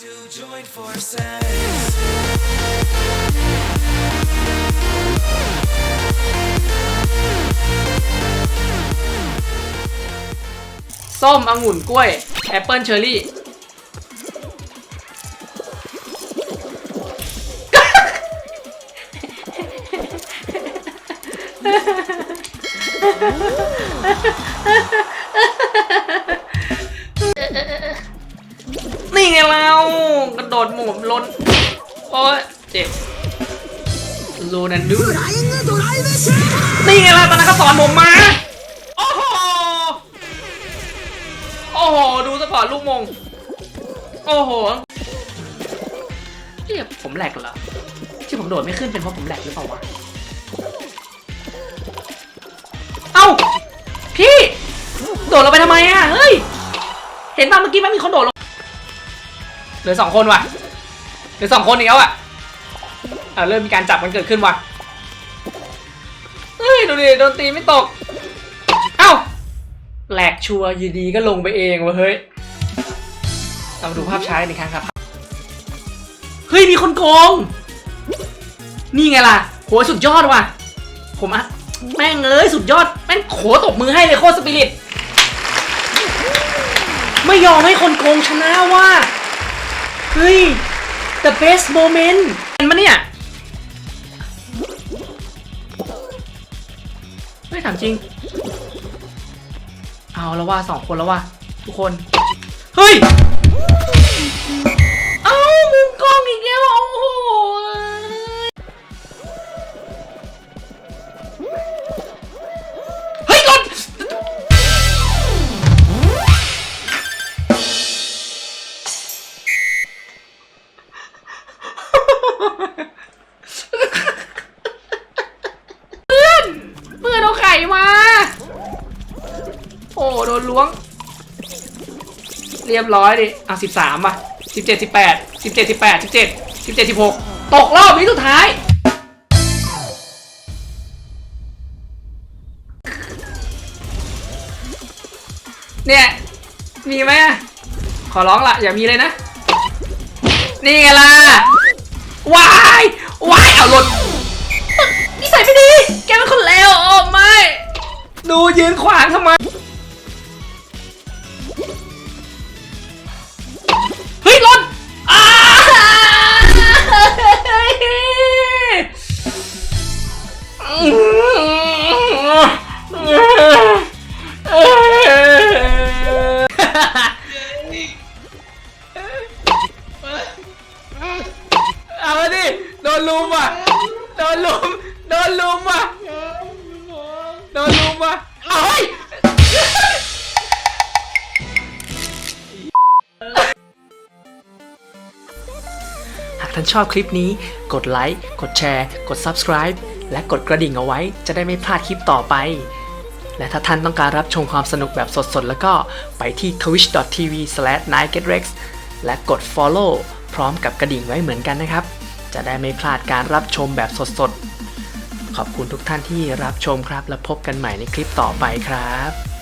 to join forces. ส้มองุ่นกล้วย แอปเปิลเชอร์รี่ นี่ไงเรากระโดดหมุนล้นโอ้ยเจ็บรูนันดูนี่ไงล่ะตอนนั้นเขาสอนผมมาโอ้โหโอ้โหดูสปอร์ตลูกมงโอ้โหเรียบผมแหลกเหรอที่ผมโดดไม่ขึ้นเป็นเพราะผมแหลกหรือเปล่าวะเอ้าพี่ โดดลงไปทำไมอะเฮ้ย เห็นป่ะเมื่อกี้มันมีคนโดดลง เหลือสองคนว่ะเหลือสองคนอีกแล้วอะอ่าเริ่มมีการจับกันเกิดขึ้นว่ะเฮ้ยดูดิโดนตีไม่ตก เอ้าแหลกชัวร์ยูดีก็ลงไปเองวะเฮ้ยเรามาดูภาพช้ากันอีกครั้งครับ เฮ้ยมีคนโกง นี่ไงล่ะโหสุดยอดว่ะ ผมอะแม่งเอ้ยสุดยอด แม่งโขตบมือให้เลยโคตรสปิริต ไม่ยอมให้คนโกงชนะว่ะ เฮ้ย the best moment เห็นมะเนี่ยไม่ถามจริง เอาแล้วว่าสองคนแล้วว่าทุกคน เฮ้ย มา โอ้โดนล้วง เรียบร้อยดิ อะสิบสามอะสิบเจ็ดสิบแปดสิบเจ็ดสิบแปดสิบเจ็ดสิบเจ็ดสิบหกตกรอบนี้สุดท้าย เนี่ย มีไหมขอร้องละอย่ามีเลยนะ นี่ไงล่ะวายวายเอาหล่น ดูยืนขวางทำไม เฮ้ยล่นอ้าเอามาดิ โดนลุมอะ โดนลุม โดนลุมอะ โดนลุมอะเอ้ยหากท่านชอบคลิปนี้ กดไลค์ กดแชร์ กด Subscribe และกดกระดิ่งเอาไว้ จะได้ไม่พลาดคลิปต่อไป และถ้าท่านต้องการรับชมความสนุกแบบสดๆ แล้วก็ไปที่ twitch.tv/nightgetrex และกด follow พร้อมกับกระดิ่งไว้เหมือนกันนะครับ จะได้ไม่พลาดการรับชมแบบสดๆ ขอบคุณทุกท่านที่รับชมครับ แล้วพบกันใหม่ในคลิปต่อไปครับ